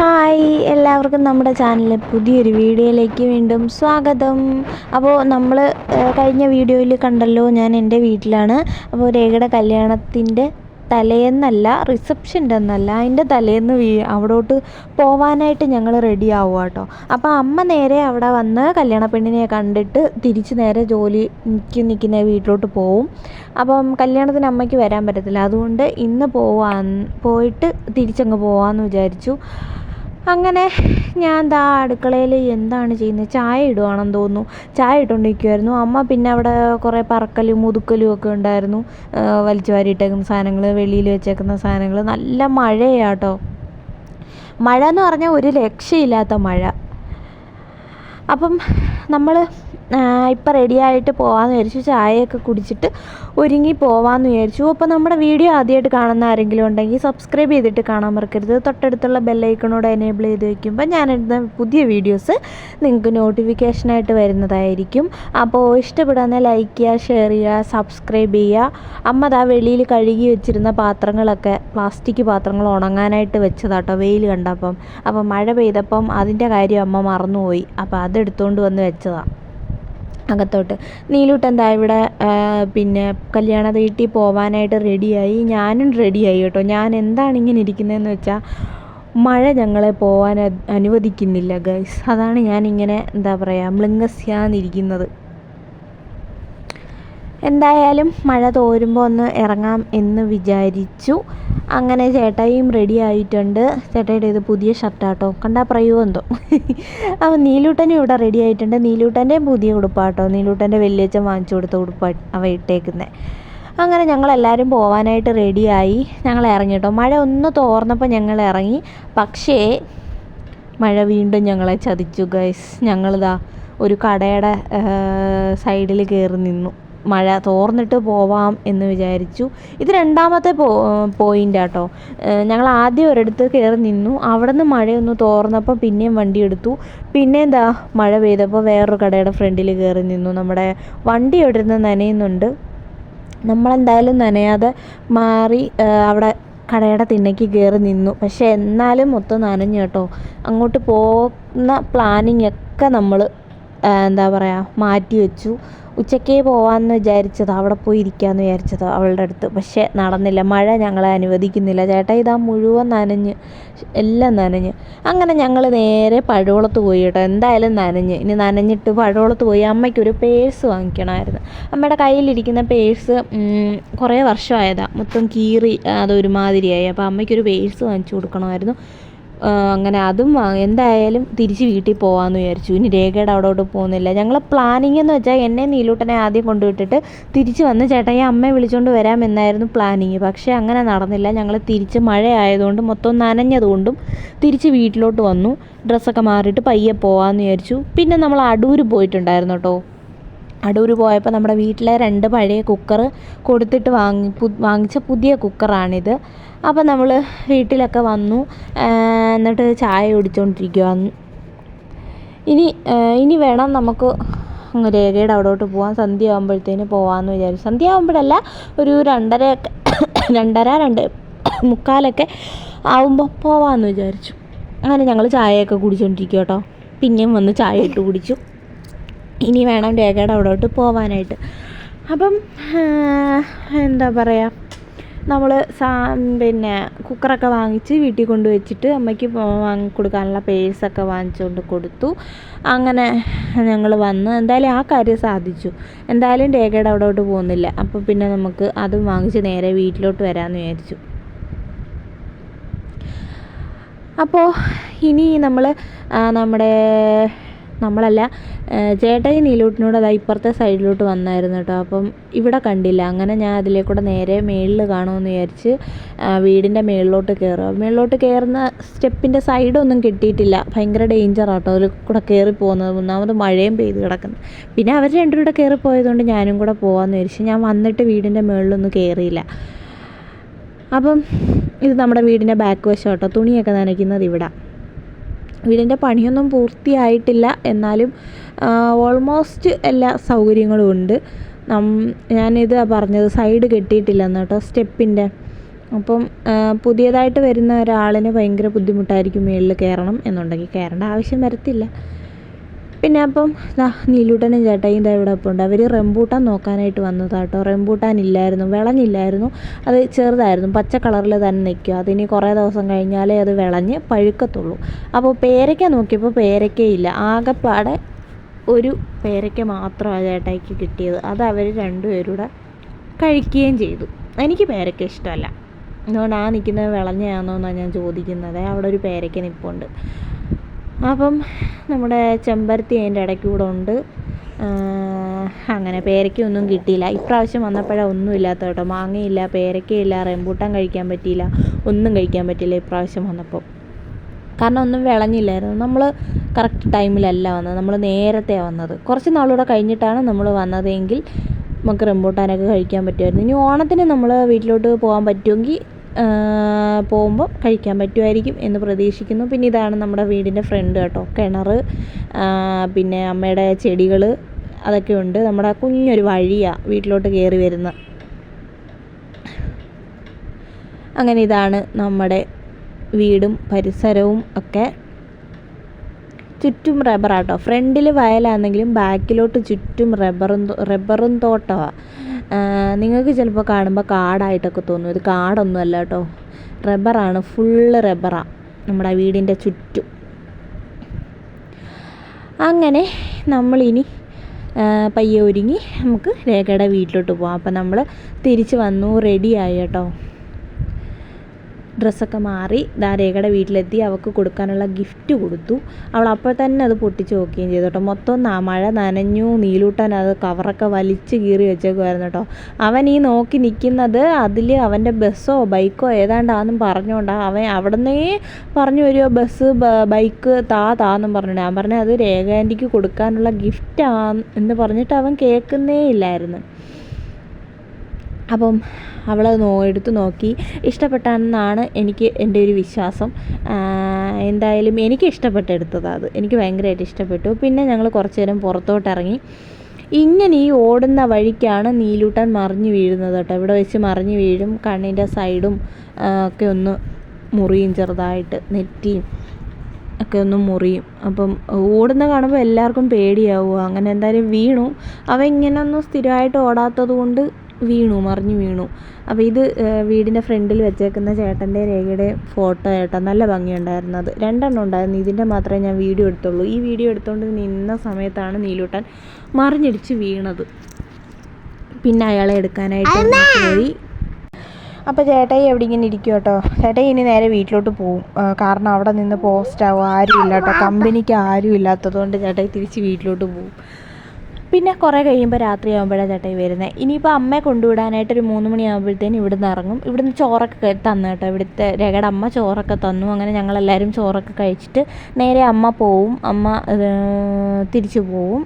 Hi എല്ലാവർക്കും നമ്മുടെ ചാനലിലെ പുതിയൊരു വീഡിയോയിലേക്ക് വീണ്ടും സ്വാഗതം. അപ്പോൾ നമ്മൾ കഴിഞ്ഞ വീഡിയോയിൽ കണ്ടല്ലോ ഞാൻ എന്റെ വീട്ടിലാണ്. അപ്പോൾ രേഖയുടെ കല്യാണത്തിന്റെ തലേന്നല്ല റിസപ്ഷന്റെ എന്നല്ല അതിന്റെ തലേന്ന് വീ അവിടോട്ട് പോവാനായിട്ട് ഞങ്ങൾ റെഡി ആവുക കേട്ടോ അപ്പോൾ അമ്മ നേരെ അവിടെ വന്ന് കല്യാണ പെണ്ണിനെ കണ്ടിട്ട് തിരിച്ച് നേരെ ജോലി നിൽക്കി നിൽക്കുന്ന വീട്ടിലോട്ട് പോവും. അപ്പം കല്യാണത്തിന് അമ്മയ്ക്ക് വരാൻ പറ്റത്തില്ല. അതുകൊണ്ട് ഇന്ന് പോവാൻ പോയിട്ട് തിരിച്ചങ്ങ് പോവാമെന്ന് വിചാരിച്ചു. അങ്ങനെ ഞാൻ ദാ അടുക്കളയിൽ എന്താണ് ചെയ്യുന്നത് ചായ ഇടുവാണെന്ന് തോന്നുന്നു. ചായ ഇട്ടുകൊണ്ടിരിക്കുമായിരുന്നു അമ്മ പിന്നെ അവിടെ കുറേ പറക്കലും മുതുക്കലും ഒക്കെ ഉണ്ടായിരുന്നു. വലിച്ചു വാരിയിട്ടേക്കുന്ന സാധനങ്ങൾ വെളിയിൽ വെച്ചേക്കുന്ന സാധനങ്ങൾ നല്ല മഴയാട്ടോ. മഴ എന്ന് പറഞ്ഞാൽ ഒരു രക്ഷയില്ലാത്ത മഴ. അപ്പം നമ്മൾ ഇപ്പം റെഡിയായിട്ട് പോകാമെന്ന് വിചാരിച്ചു. ചായയൊക്കെ കുടിച്ചിട്ട് ഒരുങ്ങി പോവാമെന്ന് വിചാരിച്ചു. അപ്പോൾ നമ്മുടെ വീഡിയോ ആദ്യമായിട്ട് കാണുന്ന ആരെങ്കിലും ഉണ്ടെങ്കിൽ സബ്സ്ക്രൈബ് ചെയ്തിട്ട് കാണാൻ മറക്കരുത്. തൊട്ടടുത്തുള്ള ബെല്ലൈക്കണോട് എനേബിൾ ചെയ്ത് ഞാൻ ഞാനിടുന്ന പുതിയ വീഡിയോസ് നിങ്ങൾക്ക് നോട്ടിഫിക്കേഷനായിട്ട് വരുന്നതായിരിക്കും. അപ്പോൾ ഇഷ്ടപ്പെടാന്ന് ലൈക്ക് ചെയ്യുക ഷെയർ ചെയ്യുക സബ്സ്ക്രൈബ് ചെയ്യുക. അമ്മ ദാ വെളിയിൽ കഴുകി വെച്ചിരുന്ന പാത്രങ്ങളൊക്കെ പ്ലാസ്റ്റിക് പാത്രങ്ങൾ ഉണങ്ങാനായിട്ട് വെച്ചതാട്ടോ വെയിൽ കണ്ടപ്പം. അപ്പം മഴ പെയ്തപ്പം അതിന്റെ കാര്യം അമ്മ മറന്നുപോയി. അപ്പോൾ അതെടുത്തുകൊണ്ട് വന്ന് വെച്ചതാണ് അകത്തോട്ട്. നീലൂട്ട് എന്താ ഇവിടെ പിന്നെ കല്യാണ വീട്ടിൽ പോവാനായിട്ട് റെഡിയായി. ഞാനും റെഡിയായി കേട്ടോ. ഞാൻ എന്താണ് ഇങ്ങനെ ഇരിക്കുന്നതെന്ന് വെച്ചാൽ മഴ ഞങ്ങളെ പോവാൻ അനുവദിക്കുന്നില്ല ഗൈസ്. അതാണ് ഞാനിങ്ങനെ എന്താ പറയുക മൃംഗസ്യാന്നിരിക്കുന്നത്. എന്തായാലും മഴ തോരുമ്പോൾ ഒന്ന് ഇറങ്ങാം എന്ന് വിചാരിച്ചു. അങ്ങനെ ചേട്ടായിയും റെഡി ആയിട്ടുണ്ട്. ചേട്ടായിയുടെ ഇത് പുതിയ ഷർട്ടാട്ടോ കണ്ടാൽ പറയുമോ എന്തോ. അപ്പോൾ നീലൂട്ടനും ഇവിടെ റെഡി ആയിട്ടുണ്ട്. നീലൂട്ടന്റെയും പുതിയ ഉടുപ്പാട്ടോ. നീലൂട്ടന്റെ വലിയച്ഛൻ വാങ്ങിച്ചു കൊടുത്ത ഉടുപ്പാ അവ ഇട്ടേക്കുന്നത് അങ്ങനെ ഞങ്ങളെല്ലാവരും പോവാനായിട്ട് റെഡിയായി ഞങ്ങൾ ഇറങ്ങി കേട്ടോ മഴ ഒന്ന് തോർന്നപ്പോൾ ഞങ്ങൾ ഇറങ്ങി. പക്ഷേ മഴ വീണ്ടും ഞങ്ങളെ ചതിച്ചു ഗൈസ് ഞങ്ങളിതാ ഒരു കടയുടെ സൈഡിൽ കയറി നിന്നു. മഴ തോർന്നിട്ട് പോവാം എന്ന് വിചാരിച്ചു. ഇത് രണ്ടാമത്തെ പോ പോയിന്റ് ആട്ടോ. ഞങ്ങൾ ആദ്യം ഒരിടത്ത് കയറി നിന്നു. അവിടെ നിന്ന് മഴയൊന്ന് തോർന്നപ്പോൾ പിന്നെയും വണ്ടി എടുത്തു. പിന്നെ എന്താ മഴ പെയ്തപ്പോൾ വേറൊരു കടയുടെ ഫ്രണ്ടിൽ കയറി നിന്നു. നമ്മുടെ വണ്ടി നിന്ന് നനയുന്നുണ്ട്. നമ്മളെന്തായാലും നനയാതെ മാറി അവിടെ കടയുടെ തിണ്ണയ്ക്ക് കയറി നിന്നു. പക്ഷേ എന്നാലും മൊത്തം നനഞ്ഞു കേട്ടോ. അങ്ങോട്ട് പോകുന്ന പ്ലാനിങ് ഒക്കെ നമ്മൾ എന്താ പറയുക മാറ്റി വെച്ചു. ഉച്ചക്കേ പോവാമെന്ന് വിചാരിച്ചത് അവിടെ പോയി ഇരിക്കാമെന്ന് വിചാരിച്ചത് അവളുടെ അടുത്ത്. പക്ഷേ നടന്നില്ല. മഴ ഞങ്ങളെ അനുവദിക്കുന്നില്ല. ചേട്ടാ ഇതാ മുഴുവൻ നനഞ്ഞ് എല്ലാം നനഞ്ഞ്. അങ്ങനെ ഞങ്ങൾ നേരെ പഴവളത്ത് പോയി കേട്ടോ. എന്തായാലും നനഞ്ഞ്. ഇനി നനഞ്ഞിട്ട് പഴവളത്ത് പോയി അമ്മയ്ക്കൊരു പേഴ്സ് വാങ്ങിക്കണമായിരുന്നു. അമ്മയുടെ കയ്യിലിരിക്കുന്ന പേഴ്സ് കുറേ വർഷമായതാണ് മൊത്തം കീറി അതൊരുമാതിരിയായി അപ്പോൾ അമ്മയ്ക്കൊരു പേഴ്സ് വാങ്ങിച്ചു കൊടുക്കണമായിരുന്നു. അങ്ങനെ അതും എന്തായാലും തിരിച്ച് വീട്ടിൽ പോകാമെന്ന് വിചാരിച്ചു. ഇനി രേഖയുടെ അവിടോട്ട് പോകുന്നില്ല. ഞങ്ങൾ പ്ലാനിങ് എന്ന് വെച്ചാൽ എന്നെ നീലൂട്ടനെ ആദ്യം കൊണ്ടുവിട്ടിട്ട് തിരിച്ച് വന്ന് ചേട്ടായി അമ്മയെ വിളിച്ചുകൊണ്ട് വരാമെന്നായിരുന്നു പ്ലാനിങ് പക്ഷേ അങ്ങനെ നടന്നില്ല. ഞങ്ങൾ തിരിച്ച് മഴ മൊത്തം നനഞ്ഞതുകൊണ്ടും തിരിച്ച് വീട്ടിലോട്ട് വന്നു. ഡ്രസ്സൊക്കെ മാറിയിട്ട് പയ്യെ പോകാമെന്ന് വിചാരിച്ചു. പിന്നെ നമ്മൾ അടൂർ പോയിട്ടുണ്ടായിരുന്നു കേട്ടോ അടൂർ പോയപ്പോൾ നമ്മുടെ വീട്ടിലെ രണ്ട് പഴയ കുക്കർ കൊടുത്തിട്ട് വാങ്ങി വാങ്ങിച്ച പുതിയ കുക്കറാണിത് അപ്പോൾ നമ്മൾ വീട്ടിലൊക്കെ വന്നു. എന്നിട്ട് ചായ കുടിച്ചുകൊണ്ടിരിക്കുക ഇനി ഇനി വേണം നമുക്ക് അങ്ങ് രേഖയുടെ അവിടോട്ട് പോകാൻ സന്ധ്യ ആകുമ്പോഴത്തേന് പോകാമെന്ന് വിചാരിച്ചു. സന്ധ്യ ആകുമ്പോഴല്ല ഒരു രണ്ടര രണ്ടര രണ്ട് മുക്കാലൊക്കെ ആവുമ്പോൾ പോവാമെന്ന് വിചാരിച്ചു. അങ്ങനെ ഞങ്ങൾ ചായയൊക്കെ കുടിച്ചുകൊണ്ടിരിക്കും കേട്ടോ. പിന്നെയും വന്ന് ചായ ഇട്ട് കുടിച്ചു. ഇനി വേണം രേഖയുടെ അവിടോട്ട് പോവാനായിട്ട്. അപ്പം എന്താ പറയുക നമ്മൾ സാ പിന്നെ കുക്കറൊക്കെ വാങ്ങിച്ച് വീട്ടിൽ കൊണ്ട് വെച്ചിട്ട് അമ്മയ്ക്ക് വാങ്ങി കൊടുക്കാനുള്ള പേഴ്സൊക്കെ വാങ്ങിച്ചുകൊണ്ട് കൊടുത്തു. അങ്ങനെ ഞങ്ങൾ വന്ന് എന്തായാലും ആ കാര്യം സാധിച്ചു. എന്തായാലും രേഖയുടെ അവിടോട്ട് പോകുന്നില്ല. അപ്പോൾ പിന്നെ നമുക്ക് അതും വാങ്ങിച്ച് നേരെ വീട്ടിലോട്ട് വരാമെന്ന് വിചാരിച്ചു. അപ്പോൾ ഇനി നമ്മൾ നമ്മുടെ നമ്മളല്ല ചേട്ടായി നീലൂട്ടിനോട് അതാ ഇപ്പുറത്തെ സൈഡിലോട്ട് വന്നായിരുന്നു കേട്ടോ. അപ്പം ഇവിടെ കണ്ടില്ല. അങ്ങനെ ഞാൻ അതിലേ കൂടെ നേരെ മേളിൽ കാണുമെന്ന് വിചാരിച്ച് വീടിന്റെ മേളിലോട്ട് കയറുക മേളിലോട്ട് കയറുന്ന സ്റ്റെപ്പിന്റെ സൈഡൊന്നും കിട്ടിയിട്ടില്ല. ഭയങ്കര ഡേഞ്ചർ ആട്ടോ അതിൽ കൂടെ കയറി പോകുന്നത്. ഒന്നാമത് മഴയും പെയ്ത് കിടക്കുന്നത് പിന്നെ അവർ രണ്ടും കൂടെ കയറി പോയതുകൊണ്ട് ഞാനും കൂടെ പോകാമെന്ന് വിചാരിച്ച് ഞാൻ വന്നിട്ട് വീടിന്റെ മേളിലൊന്നും കയറിയില്ല അപ്പം ഇത് നമ്മുടെ വീടിന്റെ ബാക്ക് വശം കേട്ടോ. തുണിയൊക്കെ നനയ്ക്കുന്നത് ഇവിടെ. വീടിന്റെ പണിയൊന്നും പൂർത്തിയായിട്ടില്ല. എന്നാലും ഓൾമോസ്റ്റ് എല്ലാ സൗകര്യങ്ങളും ഉണ്ട്. ഞാനിത് പറഞ്ഞത് സൈഡ് കെട്ടിയിട്ടില്ലെന്ന് കേട്ടോ സ്റ്റെപ്പിന്റെ. അപ്പം പുതിയതായിട്ട് വരുന്ന ഒരാളിന് ഭയങ്കര ബുദ്ധിമുട്ടായിരിക്കും മുകളിൽ കയറണം എന്നുണ്ടെങ്കിൽ കയറേണ്ട ആവശ്യം വരത്തില്ല. പിന്നെ അപ്പം ദാ നീലൂട്ടനും ചേട്ടായിയും ഇതാ ഇവിടെ ഉണ്ട്. അവർ റംബൂട്ടാൻ നോക്കാനായിട്ട് വന്നതാണ് കേട്ടോ റംബൂട്ടാൻ ഇല്ലായിരുന്നു വിളഞ്ഞില്ലായിരുന്നു. അത് ചെറുതായിരുന്നു പച്ച കളറിൽ തന്നെ നിൽക്കുക. അതിനി കുറേ ദിവസം കഴിഞ്ഞാലേ അത് വിളഞ്ഞ് പഴുക്കത്തുള്ളൂ. അപ്പോൾ പേരയ്ക്ക നോക്കിയപ്പോൾ പേരയ്ക്കയില്ല. ആകെപ്പാടെ ഒരു പേരയ്ക്ക മാത്രമാണ് ചേട്ടായിക്ക് കിട്ടിയത്. അത് അവർ രണ്ടുപേരൂടെ കഴിക്കുകയും ചെയ്തു. എനിക്ക് പേരയ്ക്ക ഇഷ്ടമല്ല. അതുകൊണ്ട് ആ നിൽക്കുന്നത് വിളഞ്ഞയാണോ എന്നാണ് ഞാൻ ചോദിക്കുന്നത്. അവിടെ ഒരു പേരയ്ക്ക നിൽപ്പുണ്ട് അപ്പം നമ്മുടെ ചെമ്പരത്തി അതിന്റെ ഇടയ്ക്ക് കൂടെ ഉണ്ട്. അങ്ങനെ പേരയ്ക്കൊന്നും കിട്ടിയില്ല. ഇപ്രാവശ്യം വന്നപ്പോഴേ ഒന്നും ഇല്ലാത്ത കേട്ടോ. മാങ്ങയില്ല പേരയ്ക്കയില്ല റംബൂട്ടാൻ കഴിക്കാൻ പറ്റിയില്ല ഒന്നും കഴിക്കാൻ പറ്റിയില്ല ഇപ്രാവശ്യം വന്നപ്പോൾ കാരണം ഒന്നും വിളഞ്ഞില്ലായിരുന്നു. നമ്മൾ കറക്റ്റ് ടൈമിലല്ല വന്നത്. നമ്മൾ നേരത്തെ വന്നത്. കുറച്ച് നാളൂടെ കഴിഞ്ഞിട്ടാണ് നമ്മൾ വന്നതെങ്കിൽ നമുക്ക് റംബൂട്ടാനൊക്കെ കഴിക്കാൻ പറ്റുമായിരുന്നു. ഇനി ഓണത്തിന് നമ്മൾ വീട്ടിലോട്ട് പോകാൻ പറ്റുമെങ്കിൽ പോകുമ്പോൾ കഴിക്കാൻ പറ്റുമായിരിക്കും എന്ന് പ്രതീക്ഷിക്കുന്നു. പിന്നെ ഇതാണ് നമ്മുടെ വീടിന്റെ ഫ്രണ്ട് കേട്ടോ കിണർ പിന്നെ അമ്മയുടെ ചെടികൾ അതൊക്കെ ഉണ്ട്. നമ്മുടെ കുഞ്ഞൊരു വഴിയാണ് വീട്ടിലോട്ട് കയറി വരുന്ന അങ്ങനെ ഇതാണ് നമ്മുടെ വീടും പരിസരവും ഒക്കെ. ചുറ്റും റബ്ബറാട്ടോ ഫ്രണ്ടിൽ വയലാണെങ്കിലും ബാക്കിലോട്ട് ചുറ്റും റബ്ബറും റബ്ബറും തോട്ടമാണ് നിങ്ങൾക്ക് ചിലപ്പോൾ കാണുമ്പോൾ കാടായിട്ടൊക്കെ തോന്നും. ഇത് കാടൊന്നും അല്ല കേട്ടോ. റബ്ബറാണ് ഫുള്ള് റബ്ബറാണ് നമ്മുടെ വീടിന്റെ ചുറ്റും. അങ്ങനെ നമ്മളിനി പയ്യെ ഒരുങ്ങി നമുക്ക് രേഖയുടെ വീട്ടിലോട്ട് പോകാം അപ്പം നമ്മൾ തിരിച്ച് വന്നു റെഡിയായി കേട്ടോ. ഡ്രസ്സൊക്കെ മാറി ദാരേഖയുടെ വീട്ടിലെത്തി അവൾക്ക് കൊടുക്കാനുള്ള ഗിഫ്റ്റ് കൊടുത്തു. അവൾ അപ്പോൾ തന്നെ അത് പൊട്ടിച്ച് നോക്കുകയും ചെയ്തു കേട്ടോ. മൊത്തം മഴ നനഞ്ഞു നീലൂട്ടാൻ അത് കവറൊക്കെ വലിച്ച് കീറി വെച്ചേക്കുമായിരുന്നു കേട്ടോ. അവൻ ഈ നോക്കി നിൽക്കുന്നത് അതിൽ അവന്റെ ബസ്സോ ബൈക്കോ ഏതാണ്ടാന്നും പറഞ്ഞുകൊണ്ടാണ് അവൻ അവിടുന്നേ പറഞ്ഞു വരുമോ ബസ് ബൈക്ക് താ താന്നും പറഞ്ഞു. ഞാൻ പറഞ്ഞത് അത് രേഖാന്റിക്ക് കൊടുക്കാനുള്ള ഗിഫ്റ്റാ എന്ന് പറഞ്ഞിട്ട് അവൻ കേൾക്കുന്നേ ഇല്ലായിരുന്നു. അപ്പം അവളത് നോ എടുത്ത് നോക്കി. ഇഷ്ടപ്പെട്ടാണെന്നാണ് എനിക്ക് എന്റെ ഒരു വിശ്വാസം. എന്തായാലും എനിക്ക് ഇഷ്ടപ്പെട്ട് എടുത്തത് അത്. എനിക്ക് ഭയങ്കരമായിട്ട് ഇഷ്ടപ്പെട്ടു. പിന്നെ ഞങ്ങൾ കുറച്ച് നേരം പുറത്തോട്ട് ഇറങ്ങി ഇങ്ങനെ ഈ ഓടുന്ന വഴിക്കാണ് നീലൂട്ടൻ മറിഞ്ഞു വീഴുന്നത് കേട്ടോ. ഇവിടെ വെച്ച് മറിഞ്ഞു വീഴും. കണ്ണിന്റെ സൈഡും ഒക്കെ ഒന്ന് മുറിയും ചെറുതായിട്ട് നെറ്റിയും ഒക്കെ ഒന്ന് മുറിയും. അപ്പം ഓടുന്ന കാണുമ്പോൾ എല്ലാവർക്കും പേടിയാവുക. അങ്ങനെ എന്തായാലും വീണു. അവ ഇങ്ങനെ ഒന്നും സ്ഥിരമായിട്ട് ഓടാത്തത് കൊണ്ട് വീണു മറിഞ്ഞു വീണു. അപ്പോൾ ഇത് വീടിന്റെ ഫ്രണ്ടിൽ വെച്ചേക്കുന്ന ചേട്ടന്റെ രേഖയുടെ ഫോട്ടോ ചേട്ടാ നല്ല ഭംഗിയുണ്ടായിരുന്നു അത്. രണ്ടെണ്ണം ഉണ്ടായിരുന്നു. ഇതിന്റെ മാത്രമേ ഞാൻ വീഡിയോ എടുത്തുള്ളൂ. ഈ വീഡിയോ എടുത്തുകൊണ്ട് നിന്ന സമയത്താണ് നീലൂട്ടൻ മറിഞ്ഞിടിച്ച് വീണത്. പിന്നെ അയാളെ എടുക്കാനായിട്ട് പോയി. അപ്പോൾ ചേട്ടായി എവിടെ ഇങ്ങനെ ഇരിക്കും കേട്ടോ. ചേട്ടായി ഇനി നേരെ വീട്ടിലോട്ട് പോവും. കാരണം അവിടെ നിന്ന് പോസ്റ്റ് ആവും ആരും ഇല്ല കേട്ടോ കമ്പനിക്ക് ആരും ഇല്ലാത്തത് കൊണ്ട് ചേട്ടായി തിരിച്ച് വീട്ടിലോട്ട് പോവും. പിന്നെ കുറേ കഴിയുമ്പോൾ രാത്രി ആകുമ്പോഴാണ് ചേട്ടായി വരുന്നത് ഇനിയിപ്പോൾ അമ്മയെ കൊണ്ടുവിടാനായിട്ട് ഒരു മൂന്ന് മണിയാകുമ്പോഴത്തേനും ഇവിടുന്ന് ഇറങ്ങും. ഇവിടുന്ന് ചോറൊക്കെ തന്നു കേട്ടോ. ഇവിടുത്തെ രേഖയുടെ അമ്മ ചോറൊക്കെ തന്നു. അങ്ങനെ ഞങ്ങളെല്ലാവരും ചോറൊക്കെ കഴിച്ചിട്ട് നേരെ അമ്മ പോവും. അമ്മ തിരിച്ചു പോവും.